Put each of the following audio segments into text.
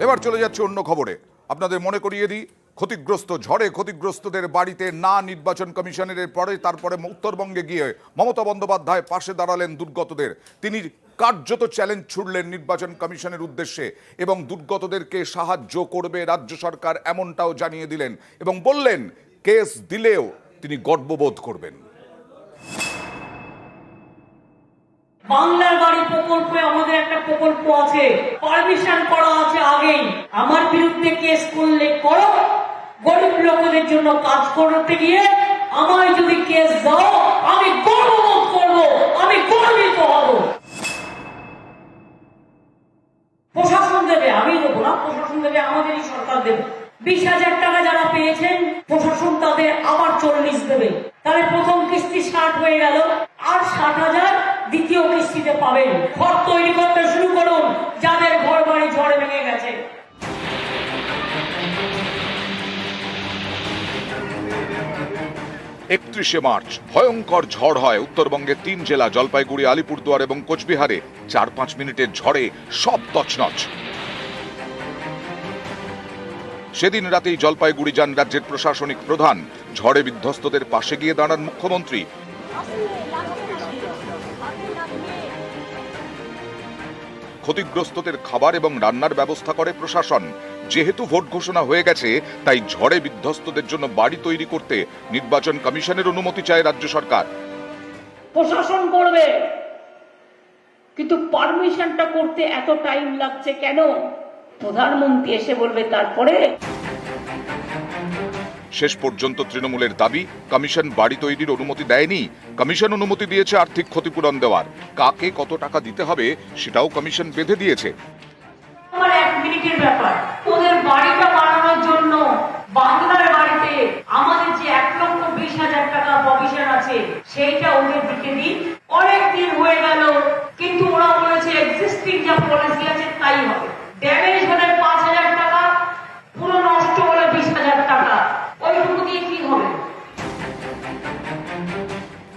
এবার চলে যাচ্ছে অন্য খবরে। আপনাদের মনে করিয়ে দিই, ক্ষতিগ্রস্ত ঝড়ে ক্ষতিগ্রস্তদের বাড়িতে না নির্বাচন কমিশনের পরে তারপরে উত্তরবঙ্গে গিয়ে মমতা বন্দ্যোপাধ্যায় পাশে দাঁড়ালেন দুর্গতদের। তিনি কার্যত চ্যালেঞ্জ ছুড়লেন নির্বাচন কমিশনের উদ্দেশ্যে এবং দুর্গতদেরকে সাহায্য করবে রাজ্য সরকার এমনটাও জানিয়ে দিলেন এবং বললেন, কেস দিলেও তিনি গর্ববোধ করবেন। বাড়ি প্রকল্পে আমাদের একটা প্রকল্প আছে। পারমিশন করা আছে আগেই। আমার বিরুদ্ধে কেস করলে করো। গরিব লোকদের জন্য কাজ করতে গিয়ে আমায় যদি কেস দাও, আমি গর্ববোধ করব, আমি গর্বিত হব। প্রশাসন দেবে, আমি দেবো না, প্রশাসন দেবে, আমাদেরই সরকার দেবে। বিশ হাজার টাকা যারা পেয়েছেন, প্রশাসন তাদের আবার চল্লিশ দেবে। তাহলে প্রথম কিস্তি ষাট হয়ে গেল, আর ষাট হাজার দ্বিতীয় কিস্তিতে পাবেন। ঘর তৈরি করতে শুরু করুন। যাদের ঘর বাড়ি ঝড়ে ভেঙে গেছে। একত্রিশে মার্চ ভয়ঙ্কর ঝড় হয় উত্তরবঙ্গের তিন জেলা জলপাইগুড়ি আলিপুরদুয়ার এবং কোচবিহারে। চার পাঁচ মিনিটের ঝড়ে সব তছনছ। সেদিন রাতেই জলপাইগুড়ি যান রাজ্যের প্রশাসনিক প্রধান। ঝড়ে বিধ্বস্তদের পাশে গিয়ে দাঁড়ান মুখ্যমন্ত্রী। ক্ষতিগ্রস্তদের খাবার এবং রান্নার ব্যবস্থা করে প্রশাসন। যেহেতু ভোট ঘোষণা হয়ে গেছে, তাই ঝড়ে বিধ্বস্তদের জন্য বাড়ি তৈরি করতে নির্বাচন কমিশনের অনুমতি চায় রাজ্য সরকার। প্রশাসন করবে, কিন্তু পারমিশনটা করতে এত টাইম লাগছে কেন? প্রধানমন্ত্রী এসে বলবে, তারপরে শেষ পর্যন্ত তৃণমূলের দাবি, কমিশন বাড়ি তৈরির অনুমতি দেয়নি। কমিশন অনুমতি দিয়েছে আর্থিক ক্ষতিপূরণ দেওয়ার। কাকে কত টাকা দিতে হবে সেটাও কমিশন বেঁধে দিয়েছে। সেইটা ওদের দিকে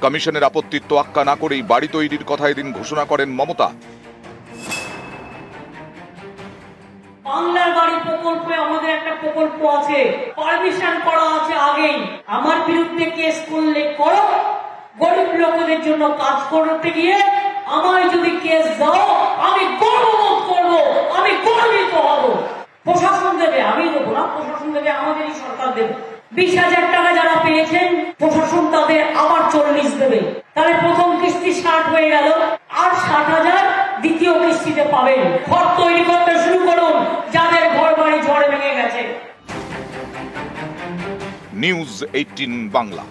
কমিশনের আপত্তির তোয়াক্কা না করেই বাড়ি তৈরির কথা এদিন ঘোষণা করেন মমতা। বাংলার বাড়ি প্রকল্পে আমাদের একটা প্রকল্প আছে। পারমিশন করা আছে আগেই। আমার বিরুদ্ধে কেস করলে করো। গরিব লোকদের জন্য কাজ করতে গিয়ে যদি কেস দাও, আমি গর্ববোধ করব, আমি গর্বিত হব। প্রশাসন দেবে আমি দেবো না। প্রশাসন দেবে, আমাদেরই সরকার দেবে। বিশ হাজার টাকা যারা পেয়েছেন, প্রশাসন তাহলে প্রথম কিস্তি ষাট হয়ে গেল। আর ষাট হাজার দ্বিতীয় কিস্তিতে পাবেন। ঘর তৈরি করতে শুরু করুন। যাদের ঘর বাড়ি ঝড়ে ভেঙে গেছে। News eighteen Bangla.